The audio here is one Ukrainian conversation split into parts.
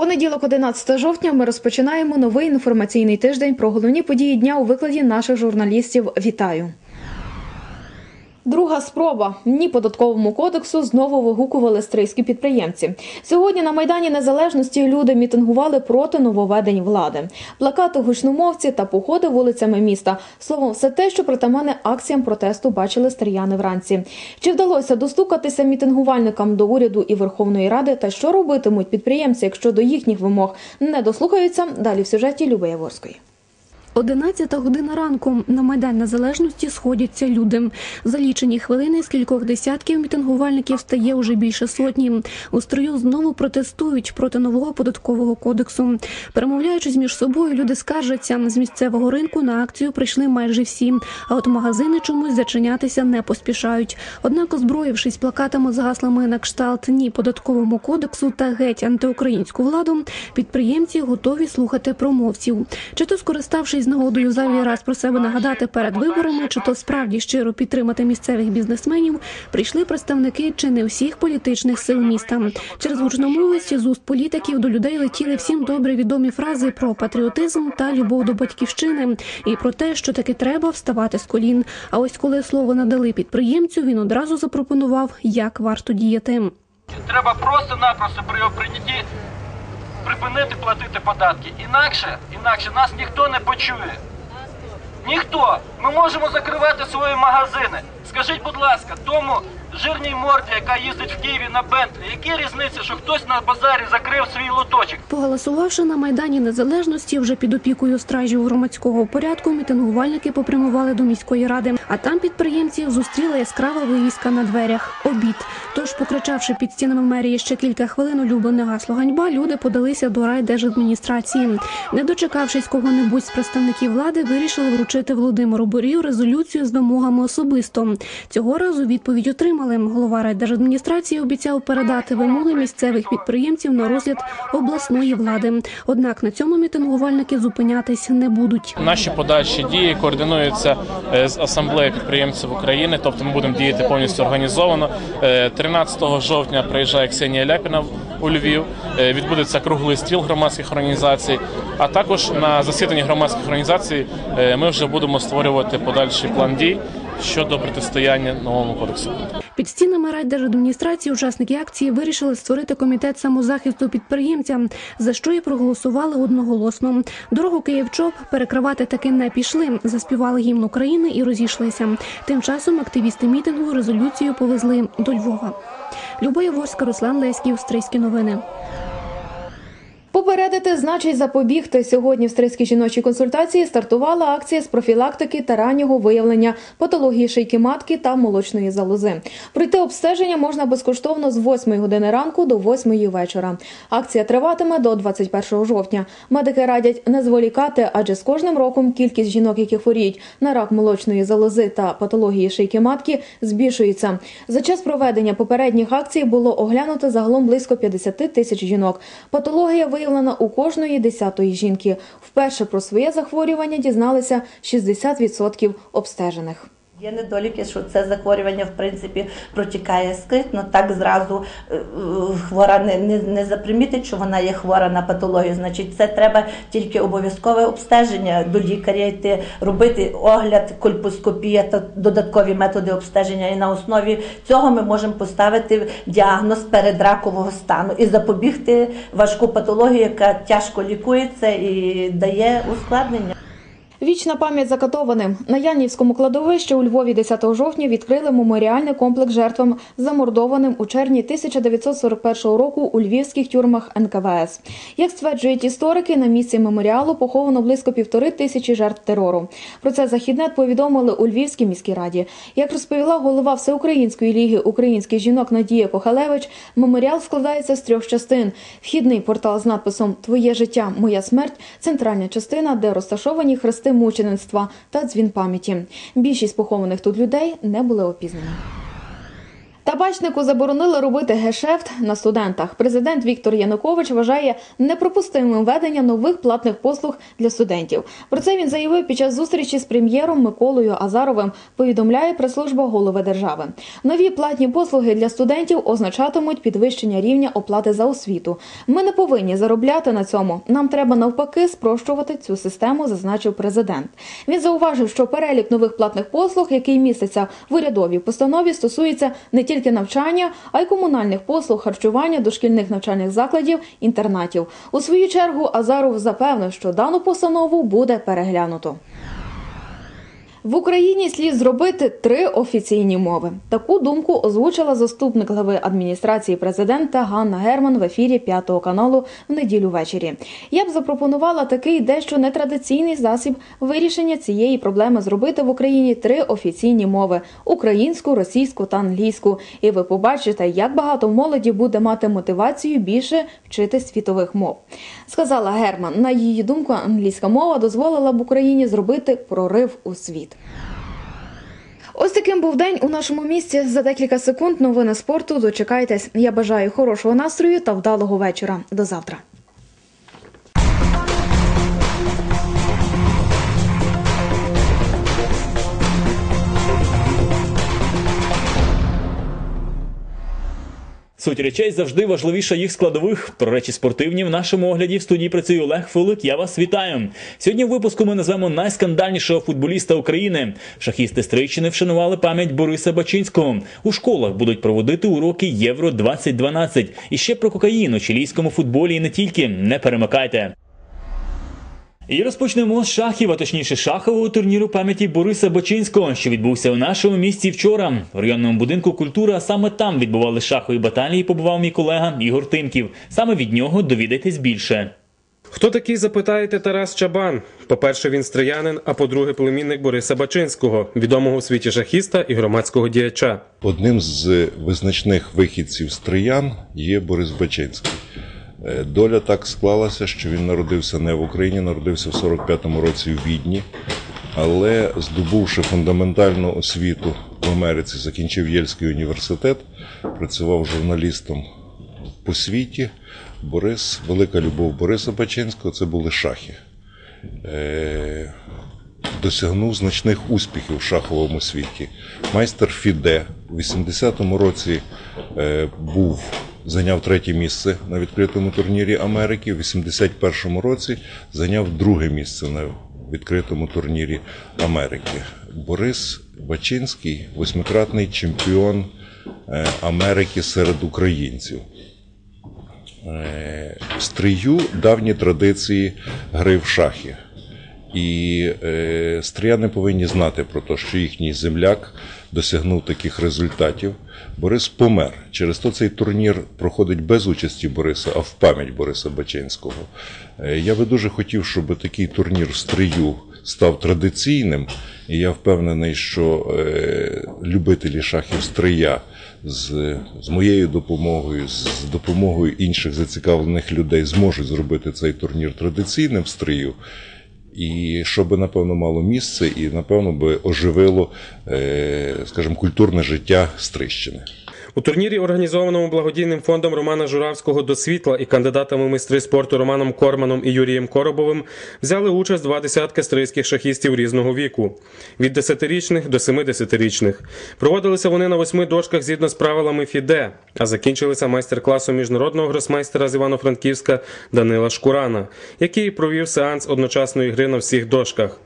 Понеділок, 11 жовтня, ми розпочинаємо новий інформаційний тиждень про головні події дня у викладі наших журналістів. Вітаю! Друга спроба ні податковому кодексу знову вигукували стрийські підприємці. Сьогодні на майдані незалежності люди мітингували проти нововведень влади. Плакати, гучномовці та походи вулицями міста. Словом, все те, що притаманне акціям протесту бачили стріяни вранці. Чи вдалося достукатися мітингувальникам до уряду і Верховної Ради? Та що робитимуть підприємці, якщо до їхніх вимог не дослухаються? Далі в сюжеті Люби Яворської. 11 година ранку на Майдан Незалежності сходяться люди. За лічені хвилини з кількох десятків мітингувальників стає уже більше сотні. У строю знову протестують проти нового податкового кодексу. Перемовляючись між собою, люди скаржаться з місцевого ринку на акцію прийшли майже всі. А от магазини чомусь зачинятися не поспішають. Однак, озброївшись плакатами з гаслами на кшталт ні податковому кодексу та геть антиукраїнську владу, підприємці готові слухати промовців. Чи то скориставшись з нагодою зайвий раз про себе нагадати перед виборами, чи то справді щиро підтримати місцевих бізнесменів, прийшли представники чи не всіх політичних сил міста. Через гучномовості з уст політиків до людей летіли всім добре відомі фрази про патріотизм та любов до батьківщини, і про те, що таки треба вставати з колін. А ось коли слово надали підприємцю, він одразу запропонував, як варто діяти. Треба просто-напросто при його прийнятті припинити платити податки. Інакше, інакше нас ніхто не почує. Ніхто. Ми можемо закривати свої магазини. Скажіть, будь ласка, тому жирній морді, яка їздить в Києві на Бентлі, які різниці, що хтось на базарі закрив свій лоточок? Поголосувавши на майдані незалежності, вже під опікою стражів громадського порядку, мітингувальники попрямували до міської ради. А там підприємців зустріла яскрава вивіска на дверях. Обід. Тож, покричавши під стінами мерії ще кілька хвилин улюблене гасло ганьба, люди подалися до райдержадміністрації. Не дочекавшись кого-небудь з представників влади, вирішили вручити Володимиру Борію резолюцію з вимогами особисто. Цього разу відповідь отримали. Голова райдержадміністрації обіцяв передати вимоги місцевих підприємців на розгляд обласної влади. Однак на цьому мітингувальники зупинятись не будуть. Наші подальші дії координуються е, з асамблеєю підприємців України, тобто ми будемо діяти повністю організовано. Е, 13 жовтня приїжджає Ксенія Ляпіна у Львів. Е, Відбудеться круглий стіл громадських організацій. А також на засіданні громадських організацій е, ми вже будемо створювати подальший план дій щодо протистояння новому кодексу. Під стінами райдержадміністрації учасники акції вирішили створити комітет самозахисту підприємця, за що і проголосували одноголосно. Дорогу Київ-ЧОП перекривати таки не пішли. Заспівали гімн України і розійшлися. Тим часом активісти мітингу резолюцію повезли до Львова. Ворська, Руслан Леськів, Стрийські новини. Попередити значить запобігти. Сьогодні в стрийській жіночій консультації стартувала акція з профілактики та раннього виявлення патології шийки матки та молочної залози. Пройти обстеження можна безкоштовно з 8 години ранку до 8 вечора. Акція триватиме до 21 жовтня. Медики радять не зволікати, адже з кожним роком кількість жінок, які хворіють на рак молочної залози та патології шийки матки, збільшується. За час проведення попередніх акцій було оглянуто загалом близько 50 тисяч жінок. Патологія виявлена у кожної десятої жінки. Вперше про своє захворювання дізналися 60% обстежених. Є недоліки, що це захворювання в принципі протікає скритно. Так зразу е, е, хвора не, не, не запримітить, що вона є хвора на патологію. Значить, це треба тільки обов'язкове обстеження до лікаря йти, робити огляд, кольпоскопія та додаткові методи обстеження. І на основі цього ми можемо поставити діагноз передракового стану і запобігти важку патологію, яка тяжко лікується і дає ускладнення. Вічна пам'ять закатованим. На Янівському кладовищі у Львові 10 жовтня відкрили меморіальний комплекс жертвам, замордованим у червні 1941 року у львівських тюрмах НКВС. Як стверджують історики, на місці меморіалу поховано близько півтори тисячі жертв терору. Про це західнет повідомили у Львівській міській раді. Як розповіла голова Всеукраїнської ліги українських жінок Надія Кохалевич, меморіал складається з трьох частин: вхідний портал з надписом Твоє життя, моя смерть, центральна частина, де розташовані хрести мучеництва та дзвін пам'яті. Більшість похованих тут людей не були опізнані. Табачнику заборонили робити гешефт на студентах. Президент Віктор Янукович вважає неприпустимим введення нових платних послуг для студентів. Про це він заявив під час зустрічі з прем'єром Миколою Азаровим. Повідомляє прес-служба голови держави. Нові платні послуги для студентів означатимуть підвищення рівня оплати за освіту. Ми не повинні заробляти на цьому. Нам треба навпаки спрощувати цю систему, зазначив президент. Він зауважив, що перелік нових платних послуг, який міститься в урядовій постанові, стосується не тільки навчання, а й комунальних послуг, харчування, дошкільних навчальних закладів, інтернатів. У свою чергу Азаров запевнив, що дану постанову буде переглянуто. В Україні слід зробити три офіційні мови. Таку думку озвучила заступник глави адміністрації президента Ганна Герман в ефірі п'ятого каналу в неділю ввечері. Я б запропонувала такий дещо нетрадиційний засіб вирішення цієї проблеми зробити в Україні три офіційні мови: українську, російську та англійську. І ви побачите, як багато молоді буде мати мотивацію більше вчити світових мов. Сказала Герман. На її думку, англійська мова дозволила б Україні зробити прорив у світ. Ось таким був день у нашому місті. За декілька секунд новини спорту. Дочекайтесь. Я бажаю хорошого настрою та вдалого вечора. До завтра. Суть речей завжди важливіша їх складових. Про речі спортивні в нашому огляді в студії працює Олег Фулик. Я вас вітаю. Сьогодні в випуску ми назвемо найскандальнішого футболіста України. Шахісти Стрийщини вшанували пам'ять Бориса Бачинського. У школах будуть проводити уроки Євро 2012 І ще про кокаїн у чилійському футболі і не тільки. Не перемикайте. І розпочнемо з шахів, а точніше шахового турніру пам'яті Бориса Бочинського, що відбувся у нашому місті вчора. В районному будинку культури, а саме там відбували шахові баталії, побував мій колега Ігор Тимків. Саме від нього довідайтесь більше. Хто такий, запитаєте Тарас Чабан? По-перше, він стріянин, а по-друге, племінник Бориса Бачинського, відомого у світі шахіста і громадського діяча. Одним з визначних вихідців з Троян є Борис Бачинський. Е, Доля так склалася, що він народився не в Україні, народився в 45-му році в Відні, але здобувши фундаментальну освіту в Америці, закінчив Єльський університет, працював журналістом по світі. Борис, велика любов Бориса Бачинського це були шахи. Е, досягнув значних успіхів в шаховому світі. Майстер Фіде у 80-му році е, був зайняв третє місце на відкритому турнірі Америки. У 81-му році зайняв друге місце на відкритому турнірі Америки. Борис Бачинський восьмикратний чемпіон е, Америки серед українців. Е, стрию давні традиції гри в шахи. І е, стріяни повинні знати про те, що їхній земляк досягнув таких результатів. Борис помер. Через то цей турнір проходить без участі Бориса, а в пам'ять Бориса Бачинського. Е, я би дуже хотів, щоб такий турнір в стрию став традиційним. І я впевнений, що е, любителі шахів стрия з, з моєю допомогою, з допомогою інших зацікавлених людей зможуть зробити цей турнір традиційним в стрию. І що би, напевно, мало місце, і, напевно, би оживило, е, скажімо, культурне життя Стрищини. У турнірі, організованому благодійним фондом Романа Журавського до світла і кандидатами майстри спорту Романом Корманом і Юрієм Коробовим взяли участь два десятки стрийських шахістів різного віку від 10-річних до 70-річних. Проводилися вони на восьми дошках згідно з правилами ФІДЕ, а закінчилися майстер-класом міжнародного гросмейстера з Івано-Франківська Данила Шкурана, який провів сеанс одночасної гри на всіх дошках.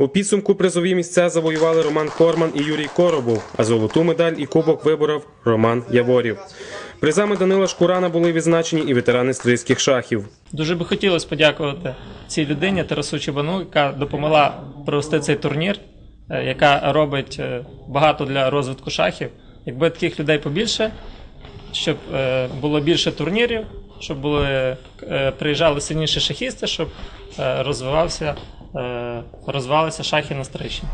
У підсумку призові місця завоювали Роман Корман і Юрій Коробов, а золоту медаль і кубок виборов Роман Яворів. Призами Данила Шкурана були відзначені і ветерани стрийських шахів. Дуже би хотілося подякувати цій людині Тарасу Чебану, яка допомогла провести цей турнір, е, яка робить е, багато для розвитку шахів. Якби таких людей побільше, щоб е, було більше турнірів, щоб були, приїжджали сильніші шахісти, щоб розвивався, е, розвивалися шахи на Стрийщині.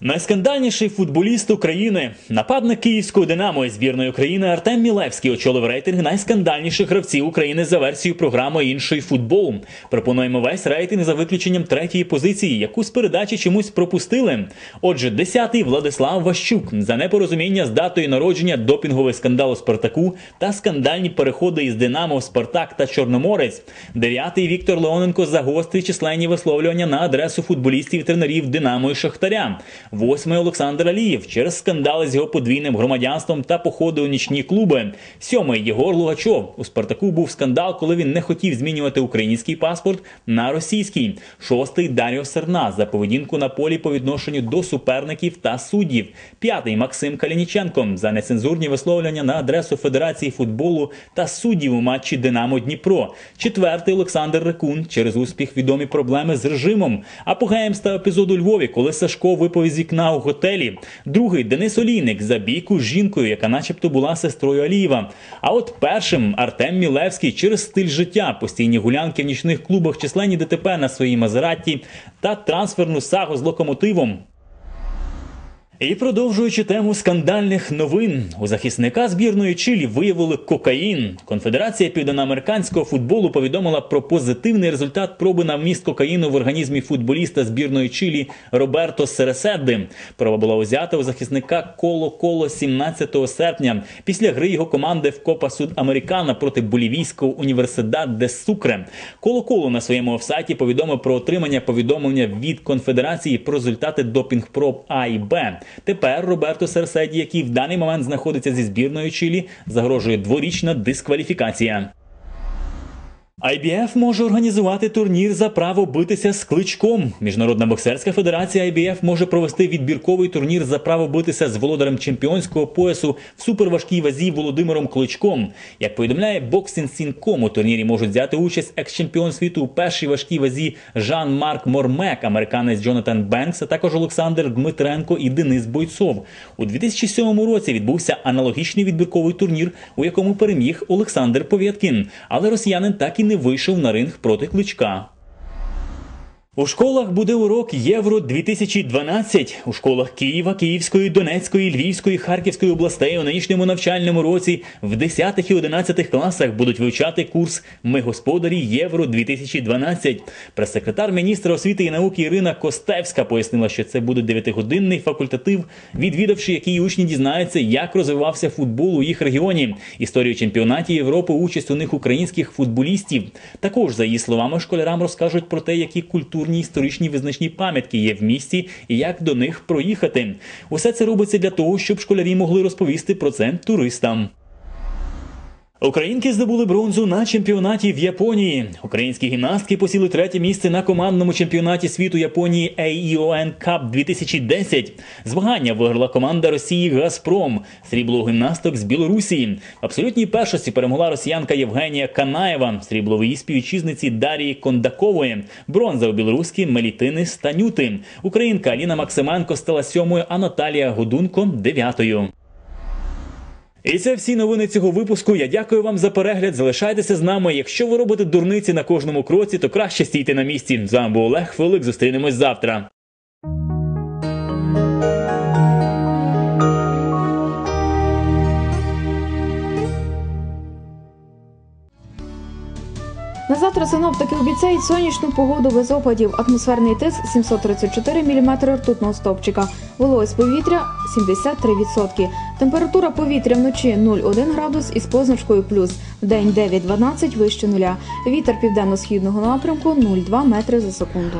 Найскандальніший футболіст України, нападник київського динамо і збірної України Артем Мілевський очолив рейтинг найскандальніших гравців України за версією програми інший футбол. Пропонуємо весь рейтинг за виключенням третьої позиції, яку з передачі чомусь пропустили. Отже, десятий Владислав Ващук за непорозуміння з датою народження, допінговий скандал Спартаку та скандальні переходи із Динамо Спартак та Чорноморець. Дев'ятий Віктор Леоненко за гострі численні висловлювання на адресу футболістів і тренерів Динамо і Шахтаря. Восьмий Олександр Алієв через скандали з його подвійним громадянством та походи у нічні клуби. Сьомий Єгор Лугачов. У Спартаку був скандал, коли він не хотів змінювати український паспорт на російський. Шостий Даріо Серна за поведінку на полі по відношенню до суперників та суддів. П'ятий Максим Калініченко за нецензурні висловлювання на адресу Федерації футболу та суддів у матчі Динамо Дніпро. Четвертий Олександр Рекун через успіх відомі проблеми з режимом. Апогеєм став епізод у Львові, коли Сашко випав вікна у готелі. Другий Денис Олійник за бійку з жінкою, яка, начебто, була сестрою Алієва. А от першим Артем Мілевський через стиль життя, постійні гулянки в нічних клубах, численні ДТП на своїй Мазераті та трансферну сагу з локомотивом. І продовжуючи тему скандальних новин, у захисника збірної Чилі виявили кокаїн. Конфедерація південноамериканського футболу повідомила про позитивний результат проби на вміст кокаїну в організмі футболіста збірної Чилі Роберто Сереседи. Проба була узята у захисника коло коло 17 серпня після гри його команди в Копа Суд Американа проти Болівійського університет де Сукре. Коло коло на своєму офсайті повідомив про отримання повідомлення від конфедерації про результати допінг проб А і Б. Тепер Роберто Серседі, який в даний момент знаходиться зі збірною Чилі, загрожує дворічна дискваліфікація. IBF може організувати турнір за право битися з кличком. Міжнародна боксерська федерація IBF може провести відбірковий турнір за право битися з володарем чемпіонського поясу в суперважкій вазі Володимиром Кличком. Як повідомляє Boxing.com, у турнірі можуть взяти участь екс-чемпіон світу у першій важкій вазі Жан-Марк Мормек, американець Джонатан Бенкс, а також Олександр Дмитренко і Денис Бойцов. У 2007 році відбувся аналогічний відбірковий турнір, у якому переміг Олександр Повєткін. Але росіянин так і не вийшов на ринг проти кличка. У школах буде урок Євро 2012 У школах Києва, Київської, Донецької, Львівської, Харківської областей у нинішньому навчальному році в 10 і 11 класах будуть вивчати курс Ми господарі Євро 2012 Прес-секретар міністра освіти і науки Ірина Костевська пояснила, що це буде 9-годинний факультатив, відвідавши який учні дізнаються, як розвивався футбол у їх регіоні, історію чемпіонатів Європи, участь у них українських футболістів. Також, за її словами, школярам розкажуть про те, які культурні історичні визначні пам'ятки є в місті і як до них проїхати. Усе це робиться для того, щоб школярі могли розповісти про це туристам. Українки здобули бронзу на чемпіонаті в Японії. Українські гімнастки посіли третє місце на командному чемпіонаті світу Японії AEON Cup 2010. Змагання виграла команда Росії Газпром. Срібло гімнасток з Білорусі. В абсолютній першості перемогла росіянка Євгенія Канаєва, срібло в її співвітчизниці Дарії Кондакової, бронза у білоруській Мелітини Станюти. Українка Аліна Максименко стала сьомою, а Наталія Годунко дев'ятою. І це всі новини цього випуску. Я дякую вам за перегляд. Залишайтеся з нами. Якщо ви робите дурниці на кожному кроці, то краще стійте на місці. З вами був Олег Фолик Зустрінемось завтра. Завтра синоптики обіцяють сонячну погоду без опадів. Атмосферний тиск 734 мм ртутного стовпчика. Вологість повітря 73%. Температура повітря вночі 0,1 градус із позначкою плюс. День 9-12 вище нуля. Вітер південно-східного напрямку 0,2 метри за секунду.